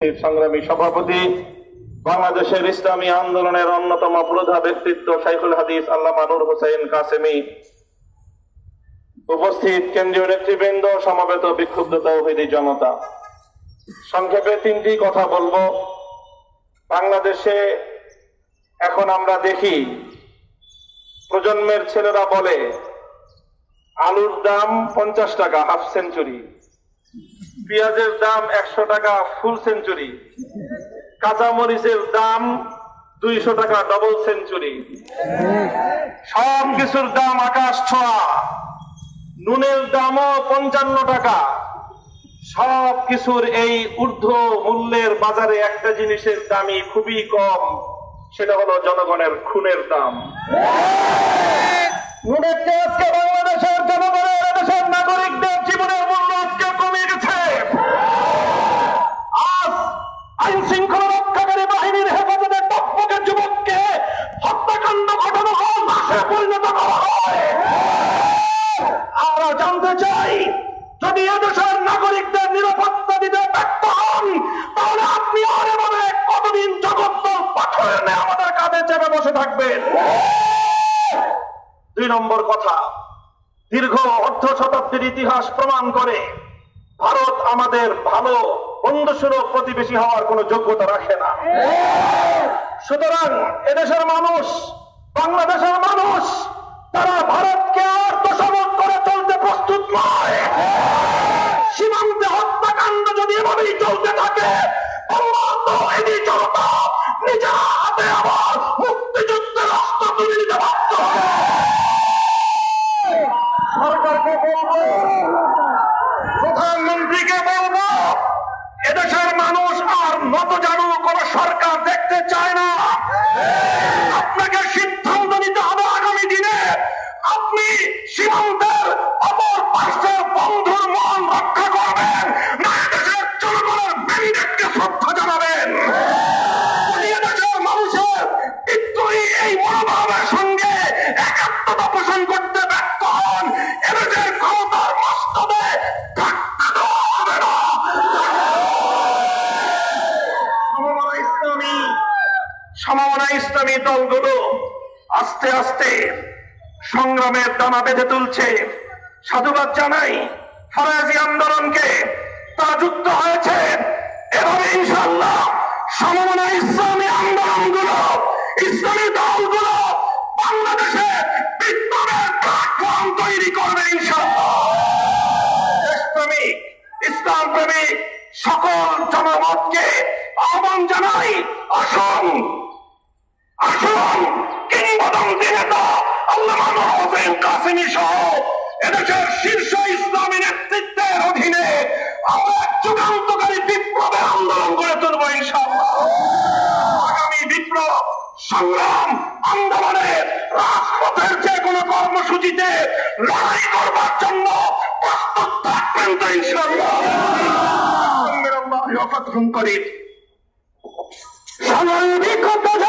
সংগ্রামী সভাপতি বাংলাদেশের ইসলামী আন্দোলনের অন্যতম প্রধা ব্যক্তিত্ব শাইখুল হাদিস আল্লামা নূর হোসেন কাসেমি। উপস্থিত কেন্দ্রীয় নেতৃবৃন্দ, সমবেত বিক্ষুব্ধ জনতা। সংক্ষেপে তিনটি কথা বলব। বাংলাদেশে এখন আমরা দেখি, প্রজন্মের ছেলেরা বলে, আলুর দাম পঞ্চাশ টাকা, হাফ সেঞ্চুরি। পেঁয়াজের দাম একশো টাকা ফুল সেঞ্চুরি কাঁচা মরিচের দাম দুইশো টাকা ডবল সেঞ্চুরি সব কিছুর দাম আকাশ ছোঁয়া। নুনের দামও পঞ্চান্ন টাকা। সব কিছুর এই ঊর্ধ্ব মূল্যের বাজারে একটা জিনিসের দামই খুবই কম, সেটা হলো জনগণের খুনের দাম। নুনের চেয়ে যদি এদেশের নাগরিকদের নিরাপত্তা দিতে ব্যর্থ হন, তাহলে আপনি আর এভাবে কতদিন জগত্তর পাথরের ন্যায় আমাদের কাঁধে চেপে বসে থাকবেন? দুই নম্বর কথা, দীর্ঘ অর্ধ শতাব্দীর ইতিহাস প্রমাণ করে ভারত আমাদের ভালো, বন্ধুসুলভ প্রতিবেশী হওয়ার কোনো যোগ্যতা রাখে না। সুতরাং এদেশের মানুষ, বাংলাদেশের মানুষ, তারা ভারতকে আর দোষারোপ করে চলতে প্রস্তুত নয় সীমান্তে হত্যাকাণ্ড যদি এভাবেই চলতে থাকে। প্রধানমন্ত্রীকে বলব, এদেশের মানুষ আর নত জানু কোন সরকার দেখতে চায় না। আপনাকে সিদ্ধান্ত সমমনা ইসলামী দলগুলো আস্তে আস্তে সংগ্রামের দানা বেঁধে তুলছে। সাধুবাদ জানাই ফরাজি আন্দোলনকে তা যুক্ত হয়েছে। এভাবে ইনশাল্লাহ সমমনা ইসলামী আন্দোলনগুলো, ইসলামী দলগুলো বাংলাদেশে বিপ্লবের প্ল্যাটফর্ম তৈরি করবে ইনশাল্লাহ ইসলাম প্রেমিক সকল জনমতকে আহ্বান জানাই আসুন হোসেন কাসিমি সহ এদেশের শীর্ষ ইসলামী নেতৃত্বের অধীনে আমরা যুগান্তকারী বিপ্লবের আন্দোলন গড়ে তুলব ইনশাআল্লাহ। আগামী বিপ্লব সংগ্রাম, আন্দোলনে রাজপথের যে কোনো কর্মসূচিতে লড়াই করবার জন্য প্রস্তুত থাকবেন তো ইনশাআল্লাহ। আল্লাহ